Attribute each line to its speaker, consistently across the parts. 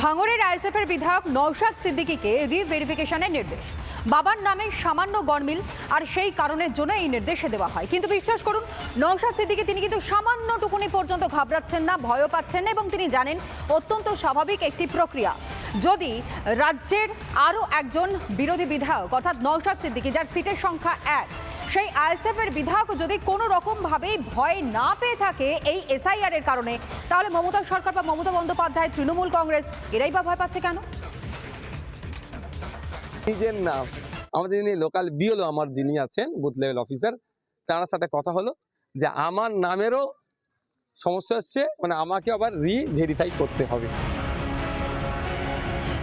Speaker 1: ভাঙড়ের আইএসএফের বিধায়ক নৌশাদ সিদ্দিকীকে রিভেরিফিকেশনের নির্দেশ। বাবার নামে সামান্য গরমিল আর সেই কারণের জন্য এই নির্দেশ দেওয়া হয়। কিন্তু বিশ্বাস করুন নৌশাদ সিদ্দিকী তিনি কিন্তু সামান্যটুকুনি পর্যন্ত ঘাবড়াচ্ছেন না, ভয়ও পাচ্ছেন না এবং তিনি জানেন অত্যন্ত স্বাভাবিক একটি প্রক্রিয়া। যদি রাজ্যের আরও একজন বিরোধী বিধায়ক অর্থাৎ নৌশাদ সিদ্দিকী, যার সিটের সংখ্যা এক সেই আইএসএফ এর বিধায়ক যদি কোনো রকম ভাবেই ভয় না পেয়ে থাকে এই এসআইআর এর কারণে তাহলে মমতা সরকার বা মমতা বন্দ্যোপাধ্যায় তৃণমূল কংগ্রেস এরাই বা ভয় পাচ্ছে কেন?
Speaker 2: নিজের নাম। আমাদের যিনি লোকাল বিএলও আমার যিনি আছেন বুথ লেভেল অফিসার তার সাথে কথা হলো যে আমার নামেরও সমস্যা হচ্ছে মানে আমাকে আবার রি ভেরিফাই করতে হবে।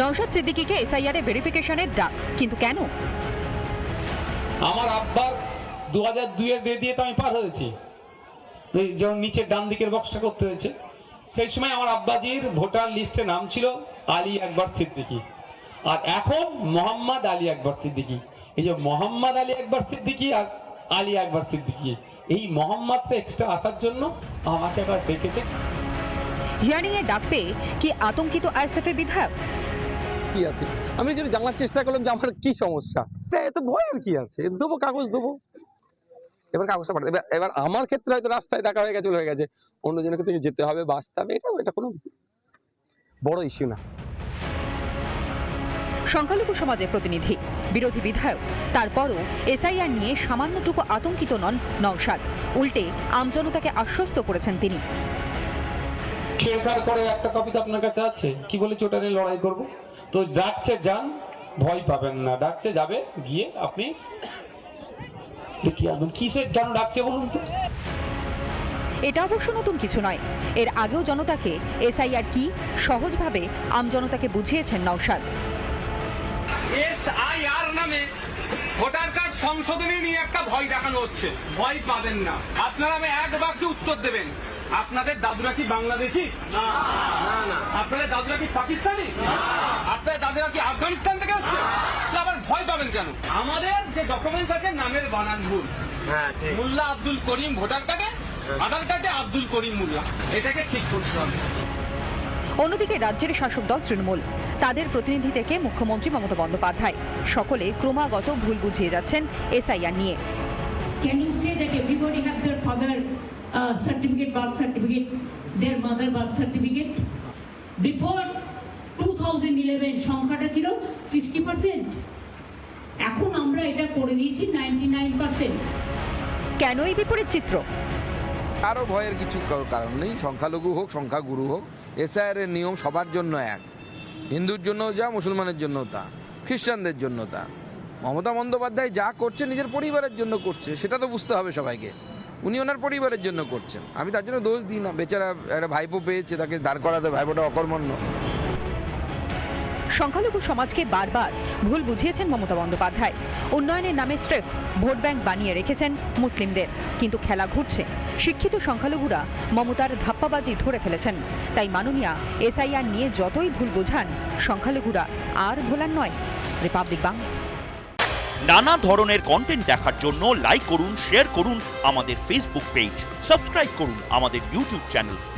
Speaker 1: নওশাদ সিদ্দিকীকে এসআইআর এ ভেরিফিকেশনের ডাক কিন্তু কেন?
Speaker 3: আমার আব্বার দু হাজার দুইয়ের ডে দিয়ে তো আমি পার হয়েছি। এই যেমন নিচের ডান দিকের বক্সটা করতে হয়েছে। সেই সময় আমার আব্বাজির ভোটার লিস্টে নাম ছিল আলী আকবর সিদ্দিকী। আর এখন মোহাম্মদ আলী আকবর সিদ্দিকী। এই যে মোহাম্মদ আলী আকবর সিদ্দিকি আর আলী আকবর সিদ্দিকী। এই মোহাম্মদটা এক্সট্রা আসার জন্য আমাকে আবার ডেকেছে।
Speaker 1: হিয়ারিং এ ডাক পেয়ে কি আতঙ্কিত আইএসএফ বিধায়ক?
Speaker 2: কি আছে? আমি যদি জানার চেষ্টা করলাম যে আমার কি সমস্যা তা এত ভয়ের কি আছে? দেবো কাগজ দেবো। এবার কাগজটা পাঠাতে এবার এবার আমার ক্ষেত্রে হয়তো রাস্তায় দেখা হয়ে গেছে হয়ে গেছে। অন্যজনের ক্ষেত্রে যেতে হবে বাঁচতে হবে এটা এটা কোনো বড় ইস্যু না।
Speaker 1: সংখ্যালঘু সমাজের প্রতিনিধি বিরোধী বিধায়ক তারপরও এসআইআর নিয়ে সামান্যটুকু আতঙ্কিত নন নওশাদ। উল্টে আমজনতাকে আশ্বস্ত করেছেন তিনি।
Speaker 3: করে একটা কপি তো আপনার কাছে আছে? কি বলে ওটা নিয়ে লড়াই করব? তো ডাকছে যান ভয় পাবেন না। ডাকছে যাবে গিয়ে আপনি দেখি আনবেন কিসের কেন ডাকছে বলুন তো?
Speaker 1: এটা অবশ্য নতুন কিছু নয়। এর আগেও জনতাকে এসআইআর কি সহজভাবে আমজনতাকে বুঝিয়েছেন নওশাদ।
Speaker 4: এসআইআর নামে ভোটার কার্ড সংশোধনী নিয়ে একটা ভয় দেখানো হচ্ছে। ভয় পাবেন না। আপনারা আমি এক বাক্যে উত্তর দেবেন। আপনাদের দাদুরা কি বাংলাদেশি? না। না আপনাদের দাদুরা কি পাকিস্তানি? আপনাদের দাদুরা কি আফগানিস্তান থেকে আসছে? পাবেন কেন? আমাদের যে ডকুমেন্টস আছে নামের বানান ভুল। মোল্লা আব্দুল করিম ভোটার কার্ডে আধার কার্ডে আব্দুল করিম মোল্লা। এটাকে ঠিক করতে হবে।
Speaker 1: অন্যদিকে রাজ্যের শাসক দল তৃণমূল। তাদের প্রতিনিধি থেকে মুখ্যমন্ত্রী মমতা বন্দ্যোপাধ্যায়। সকলে ক্রমাগত ভুল বুঝিয়ে যাচ্ছেন এসআইআর নিয়ে।
Speaker 5: Can you say that everybody have their father uh, certificate, birth certificate, their mother birth certificate? Before 2011 সংখ্যাটা ছিল সিক্সটি পার্সেন্ট এখন আমরা এটা করে দিয়েছি নাইনটি নাইন পার্সেন্ট
Speaker 1: কেন এই বিপরীত চিত্র?
Speaker 6: কারও ভয়ের কিছু কারণ নেই। সংখ্যালঘু হোক সংখ্যাগুরু হোক এসআইআর এর নিয়ম সবার জন্য এক। হিন্দুর জন্য যা মুসলমানের জন্য তা খ্রিস্টানদের জন্য তা। মমতা বন্দ্যোপাধ্যায় যা করছে নিজের পরিবারের জন্য করছে সেটা তো বুঝতে হবে সবাইকে। উনি ওনার পরিবারের জন্য করছেন। আমি তার জন্য দোষ দিই না। বেচারা একটা ভাইপো পেয়েছে তাকে দাঁড় করাতে ভাইপোটা অকর্মণ্য।
Speaker 1: সংখ্যালঘু সমাজকে বারবার ভুল বুঝিয়েছেন মমতা বন্দ্যোপাধ্যায়। উন্নয়নের নামে স্রেফ ভোট ব্যাংক বানিয়ে রেখেছেন মুসলিমদের। কিন্তু খেলা ঘুরছে। শিক্ষিত সংখ্যালঘুরা মমতার ধাপ্পাবাজি ধরে ফেলেছেন। তাই মাননীয়া এসআইআর নিয়ে যতই ভুল বোঝান, সংখ্যালঘুরা আর ভোলার নয়। রিপাবলিক বাংলা।
Speaker 7: নানা ধরনের কন্টেন্ট দেখার জন্য লাইক করুন শেয়ার করুন আমাদের ফেসবুক পেজ সাবস্ক্রাইব করুন আমাদের ইউটিউব চ্যানেল